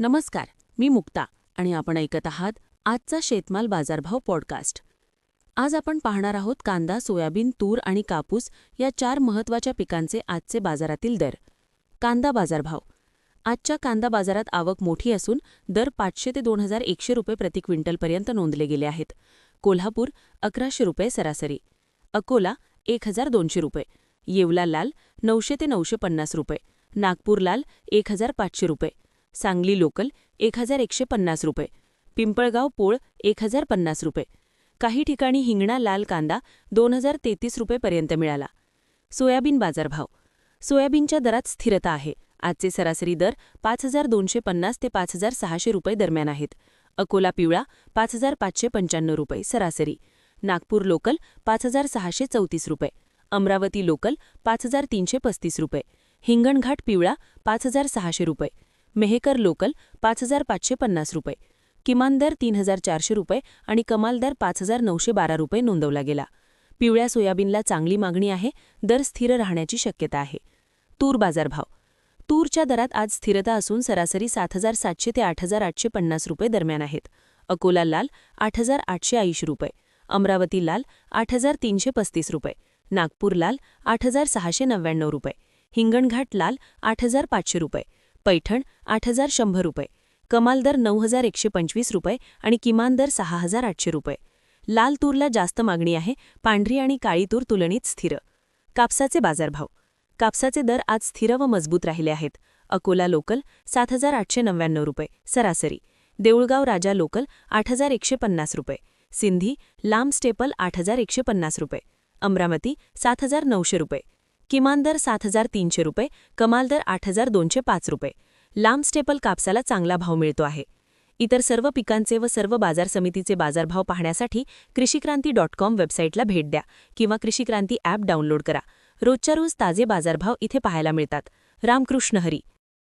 नमस्कार मी मुक्ता आणि आपण ऐकत आहात आजचा शेतमाल बाजारभाव पॉडकास्ट. आज आपण पाहणार आहोत कांदा सोयाबीन तूर आणि कापूस या चार महत्त्वाच्या पिकांचे आजचे बाजारातील दर. कांदा बाजारभाव. आजच्या कांदा बाजारात आवक मोठी असून दर पाचशे ते दोन हजार एकशे रुपये प्रति क्विंटलपर्यंत नोंदले गेले आहेत. कोल्हापूर अकराशे रुपये सरासरी. अकोला एक हजार दोनशे रुपये. येवला लाल नऊशे ते नऊशे पन्नास रुपये. नागपूर लाल एक हजार पाचशे रुपये. सांगली लोकल एक हजार एकशे पन्नास रुपये. पिंपळगाव पोळ एक हजार पन्नास रुपये. काही ठिकाणी हिंगणा लाल कांदा दोन हजार तेहतीस रुपयेपर्यंत मिळाला. सोयाबीन बाजारभाव. सोयाबीनच्या दरात स्थिरता आहे. आजचे सरासरी दर पाच हजार दोनशे पन्नास ते पाच हजार सहाशे रुपये दरम्यान आहेत. अकोला पिवळा पाच हजार पाचशे पंच्याण्णव रुपये सरासरी. नागपूर लोकल पाच हजार सहाशे चौतीस रुपये. अमरावती लोकल पाच हजार तीनशे पस्तीस रुपये. हिंगणघाट पिवळा पाच हजार सहाशे रुपये. मेहेकर लोकल पाच हजार पाचशे पन्नास रुपये. किमान दर तीन हजार चारशे रुपये आणि कमाल दर पाच हजार नऊशे बारा रुपये नोंदवला गेला. पिवळ्या सोयाबीनला चांगली मागणी आहे दर स्थिर राहण्याची शक्यता आहे. तूर बाजारभाव. तूरच्या दरात आज स्थिरता असून सरासरी सात हजार सातशे ते आठ हजार आठशे पन्नास रुपये दरम्यान आहेत. अकोला लाल आठ हजार आठशे ऐंशी रुपये. अमरावती लाल आठ हजार तीनशे पस्तीस रुपये. नागपूर लाल आठ हजार सहाशे नव्याण्णव रुपये. हिंगणघाट लाल आठ हजार पाचशे रुपये. पैठण आठ हजार शंभर रुपये. कमाल दर नऊ हजार एकशे पंचवीस रुपये आणि किमान दर सहा हजार आठशे रुपये. लाल तूरला जास्त मागणी आहे पांढरी आणि काळी तूर तुलनेत स्थिर. कापसाचे बाजारभाव. कापसाचे दर आज स्थिर व मजबूत राहिले आहेत. अकोला लोकल सात हजार आठशे नव्याण्णव रुपये. सरासरी. देऊळगाव राजा लोकल आठ हजार एकशे पन्नास रुपये. सिंधी लांब स्टेपल आठ हजार एकशे पन्नास रुपये. अमरावती सात हजार नऊशे रुपये. किमान दर सात हजार तीनशे रुपये कमाल दर आठ हजार दोनशे पाच रुपये. लांब स्टेपल कापसाला चांगला भाव मिळतो आहे. इतर सर्व पिकांचे व सर्व बाजार समितीचे बाजारभाव पाहण्यासाठी कृषिक्रांती डॉट कॉम वेबसाईटला भेट द्या किंवा कृषिक्रांती ॲप डाउनलोड करा. रोजच्या रोज ताजे बाजारभाव इथे पाहायला मिळतात. रामकृष्ण हरी.